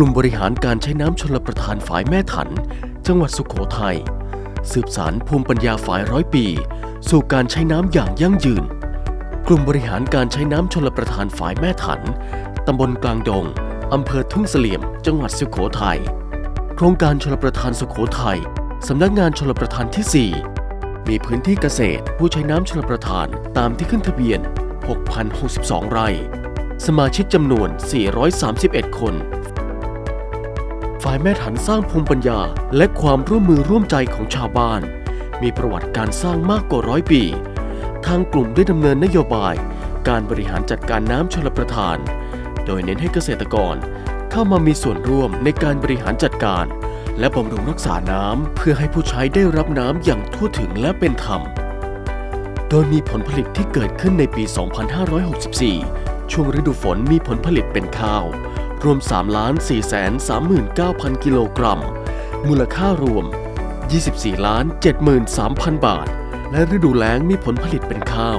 ลุ่มบริหารการใช้น้ำชลประทานฝายแม่ถัน จังหวัดสุขโขทัยสืบสารภูมิปัญญาฝายร้อยปี สู่การใช้น้ำอย่างยั่งยืน กลุ่มบริหารการใช้น้ำชลประทานฝายแม่ถันตำบลกลางดงอำเภอทุ่งเสลี่ยม จังหวัดสุขโขทัยโครงการชลประทานสุขโขทัยสำนักงานชลประทานที่ 4 มีพื้นที่เกษตรผู้ใช้น้ำชลประทานตามที่ขึ้นทะเบียน 6,062 ไร่ สมาชิกจำนวน 431 คน ฝ่ายแม่ถันสร้างภูมิปัญญา และความร่วมมือร่วมใจของชาวบ้าน มีประวัติการสร้างมากกว่าร้อยปี ทางกลุ่มได้ดำเนินนโยบาย การบริหารจัดการน้ำชลประทาน โดยเน้นให้เกษตรกร เข้ามามีส่วนร่วมในการบริหารจัดการ และบำรุงรักษาน้ำเพื่อให้ผู้ใช้ได้รับน้ำอย่างทั่วถึงและเป็นธรรม โดยมีผลผลิตที่เกิดขึ้นในปี 2564 ช่วงฤดูฝนมีผลผลิตเป็นข้าว รวม3ล้าน4แสน39,000 กิโลกรัม มูลค่ารวม 24ล้าน73,000 บาท และฤดูแล้งมีผลผลิตเป็นข้าว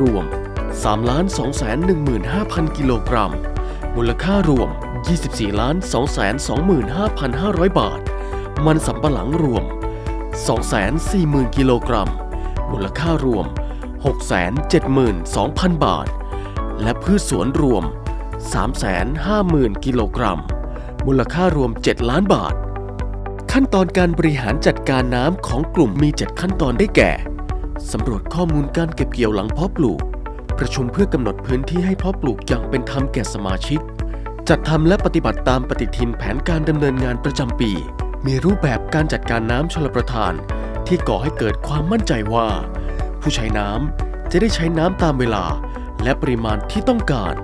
รวม3ล้าน2แสน15,000 กิโลกรัม มูลค่ารวม 24ล้าน2แสน25,500 บาท มันสำปะหลังรวม 240,000 กิโลกรัม มูลค่ารวม 672,000 บาท และพืชสวนรวม 350,000 กิโลกรัม มูลค่ารวม 7 ล้านบาท ขั้นตอนการบริหารจัดการน้ำของกลุ่มมี 7 ขั้นตอนได้แก่ สำรวจข้อมูลการเก็บเกี่ยวหลังเพาะปลูก ประชุมเพื่อกำหนดพื้นที่ให้เพาะปลูกอย่างเป็นธรรมแก่สมาชิก จัดทำและปฏิบัติตามปฏิทินแผนการดำเนินงานประจำปี มีรูปแบบการจัดการน้ำชลประทาน ที่ก่อให้เกิดความมั่นใจว่า ผู้ใช้น้ำจะได้ใช้น้ำตามเวลาและปริมาณที่ต้องการ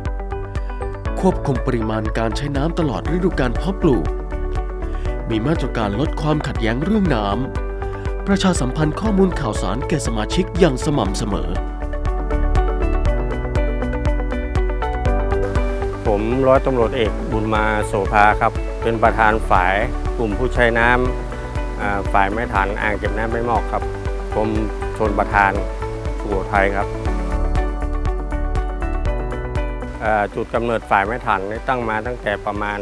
ควบคุมปริมาณการใช้น้ำตลอดฤดูกาลเพาะปลูก มีมาตรการลดความขัดแย้งเรื่องน้ำ ประชาสัมพันธ์ข้อมูลข่าวสารแก่สมาชิกอย่างสม่ำเสมอ ผมร้อยตำรวจเอกบุญมาโสภาครับ เป็นประธานฝ่ายกลุ่มผู้ใช้น้ำฝ่ายแม่ฐานอ่างเก็บน้ำไม่มอกครับ ผมชนประธานสุโขทัยครับ จุดกำเนิดฝ่ายแม่ฐานนี่ตั้งมาตั้งแต่ประมาณ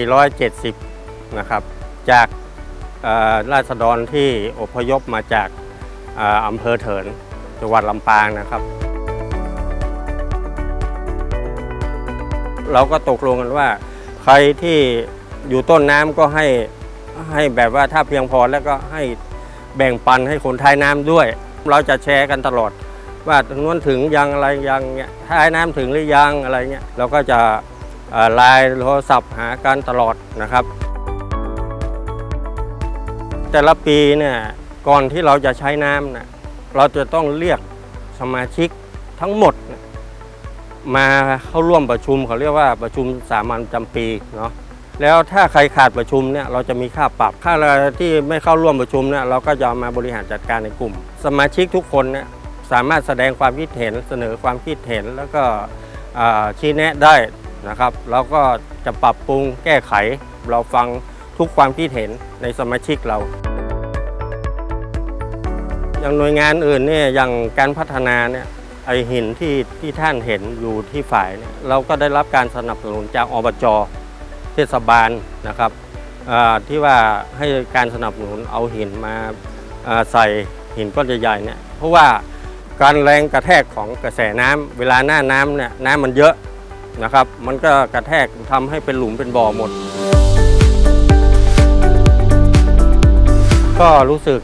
2470 นะครับ จากราษฎรที่อพยพมาจากอ่าอำเภอเถินจังหวัดลำปางนะครับ เราก็ตกลงกันว่า ใครที่อยู่ต้นน้ำก็ให้ให้แบบว่าถ้าเพียงพอแล้วก็ให้แบ่งปันให้คนท้ายน้ำด้วย เราจะแชร์กันตลอด ว่าตรงนู้นถึงยังอะไรยังเงี้ยท้ายน้ำถึงหรือยังอะไรเงี้ยเราก็จะไลน์โทรศัพท์หากันตลอดนะครับ แต่ละปีเนี่ยก่อนที่เราจะใช้น้ำนะเราจะต้องเรียกสมาชิกทั้งหมดมาเข้าร่วมประชุมเขาเรียกว่าประชุมสามัญประจำปีเนาะแล้วถ้าใครขาดประชุมเนี่ยเราจะมีค่าปรับค่าอะไรที่ไม่เข้าร่วมประชุมเนี่ยเราก็จะเอามาบริหารจัดการในกลุ่ม สมาชิกทุกคนเนี่ย สามารถแสดงความคิดเห็นเสนอความคิดเห็นแล้วก็ชี้แนะได้นะครับเราก็จะปรับปรุงแก้ไข เราฟังทุกความคิดเห็นในสมาชิกเรา อย่างหน่วยงานอื่นเนี่ยอย่างการพัฒนาเนี่ยไอหินที่ที่ท่านเห็นอยู่ที่ฝ่ายเนี่ยเราก็ได้รับการสนับสนุนจากอบจเทศบาลนะครับที่ว่าให้การสนับสนุนเอาหินมาอ่าใส่หินก้อนใหญ่ๆเนี่ยเพราะว่า การแรงกระแทกของกระแสน้ำเวลาหน้าน้ำเนี่ยน้ำมันเยอะนะครับ มันก็กระแทกทำให้เป็นหลุมเป็นบ่อหมด ก็รู้สึก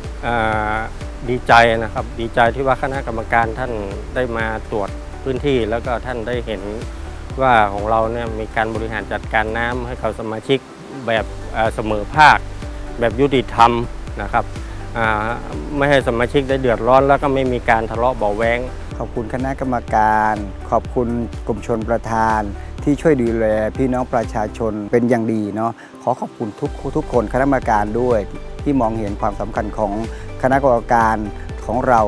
ดีใจนะครับ ดีใจที่ว่าคณะกรรมการท่านได้มาตรวจพื้นที่แล้วก็ท่านได้เห็นว่าของเราเนี่ยมีการบริหารจัดการน้ำให้เขาสมาชิกแบบเสมอภาค แบบยุติธรรมนะครับ ไม่ให้สมาชิกได้เดือดร้อน แล้วก็ไม่มีการทะเลาะเบาะแว้งขอบคุณคณะกรรมการ ขอบคุณกรมชนประทาน ที่ช่วยดูแลพี่น้องประชาชนเป็นอย่างดีเนาะขอขอบคุณทุกทุกคนคณะกรรมการด้วย ที่มองเห็นความสำคัญของคณะกรรมการของเรา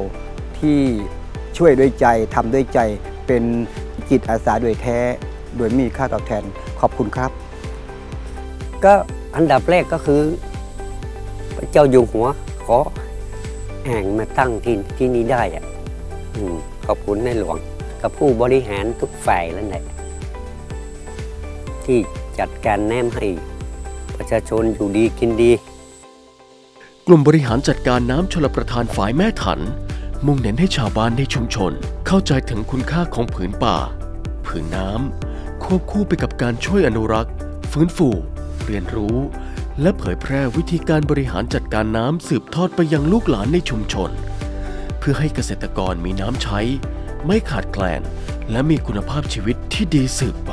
ที่ช่วยด้วยใจทำด้วยใจเป็นจิตอาสาโดยแท้ โดยไม่มีค่าตอบแทนขอบคุณครับ ก็อันดับแรกก็คือพระเจ้าอยู่หัวข ออ่งมาตั้งที่ที่นี้ได้อะอขอบคุณในหลวง กับผู้บริหารทุกฝ่ายแล้วแหละที่จัดการแนมให้ประชาชนอยู่ดีกินดี กลุ่มบริหารจัดการน้ำชลประทานฝ่ายแม่ถัน มุ่งเน้นให้ชาวบ้านในชุมชน เข้าใจถึงคุณค่าของผืนป่า ผืนน้ำควบคู่ไปกับการช่วยอนุรักษ์ ฟื้นฟู เรียนรู้ และเผยแพร่วิธีการบริหารจัดการน้ำสืบทอดไปยังลูกหลานในชุมชน เพื่อให้เกษตรกรมีน้ำใช้ ไม่ขาดแคลน และมีคุณภาพชีวิตที่ดีสืบไป